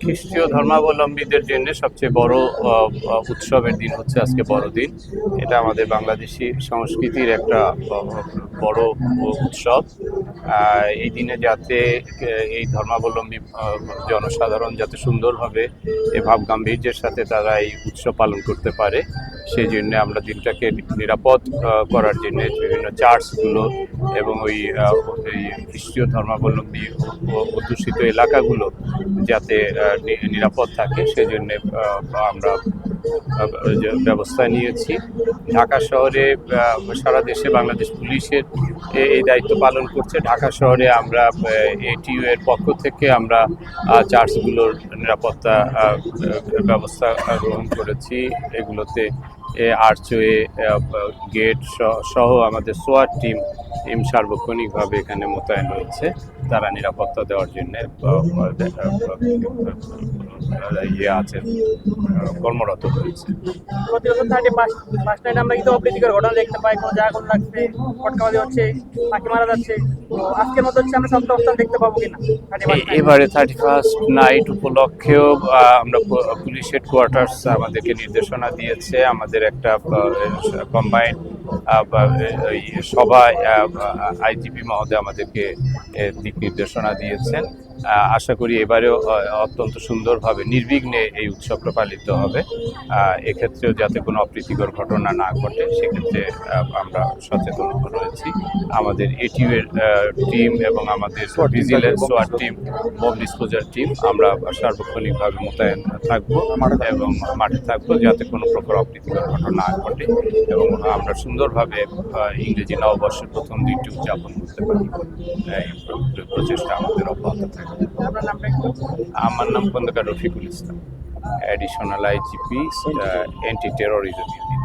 খ্রিস্টীয় ধর্মাবলম্বীদের জন্য সবচেয়ে বড় উৎসবের দিন হচ্ছে আজকে বড়দিন। এটা আমাদের বাংলাদেশি সংস্কৃতির একটা বড় উৎসব। এই দিনে যাতে এই ধর্মাবলম্বী জনসাধারণ যাতে সুন্দরভাবে এ ভাব গাম্ভীর্যের সাথে তারা এই উৎসব পালন করতে পারে সেই জন্য আমরা দিনটাকে নিরাপদ করার জন্য বিভিন্ন চার্চগুলো এবং ওই খ্রিস্টীয় ধর্মাবলম্বী অধ্যুষিত এলাকাগুলো যাতে নিরাপদ থাকে। সেজন্য জন্যে আমরা ব্যবস্থা নিয়েছি। ঢাকা শহরে সারা দেশে বাংলাদেশ পুলিশের এই দায়িত্ব পালন করছে। ঢাকা শহরে আমরা এটিইউ এর পক্ষ থেকে আমরা চার্চগুলোর নিরাপত্তা ব্যবস্থা গ্রহণ করেছি। এগুলোতে আর্চওয়ে গেট সহ আমাদের সোয়ার টিম টিম সার্বক্ষণিকভাবে এখানে মোতায়েন রয়েছে তারা নিরাপত্তা দেওয়ার জন্য ইয়ে আছে কর্মরত রয়েছে। আমরা কিন্তু অপ্রীতিকর ঘটনা দেখতে পাই কোনো জায়গা কোনো লাগছে পটকাবাজি হচ্ছে পাখি মারা যাচ্ছে আজকের মতো হচ্ছে আমরা সব অবস্থান দেখতে পাবো কিনা? এবারে থার্টি ফার্স্ট নাইট উপলক্ষেও আমরা পুলিশ হেডকোয়ার্টার্স আমাদেরকে নির্দেশনা দিয়েছে আমাদের একটা কম্বাইন্ড সভায় আইজিপি মহোদয় আমাদেরকে দিক নির্দেশনা দিয়েছেন। আশা করি এবারেও অত্যন্ত সুন্দরভাবে নির্বিঘ্নে এই উৎসবটা পালিত হবে। এক্ষেত্রেও যাতে কোনো অপ্রীতিকর ঘটনা না ঘটে সেক্ষেত্রে আমরা সচেতন রয়েছি। আমাদের এটিউ এর টিম এবং আমাদের ভিজিলেন্স সোয়ার টিম বম ডিসপোজার টিম আমরা সার্বক্ষণিকভাবে মোতায়েন থাকব এবং মাঠে থাকব যাতে কোনো প্রকার অপ্রীতিকর ঘটনা না ঘটে এবং আমরা সুন্দরভাবে ইংরেজি নববর্ষের প্রথম দিনটি উদযাপন করতে পারি। এই প্রচেষ্টা আমাদের অব্যাহত আমার নাম Khandakar Rafiqul Islam. Additional IGP anti terrorism unit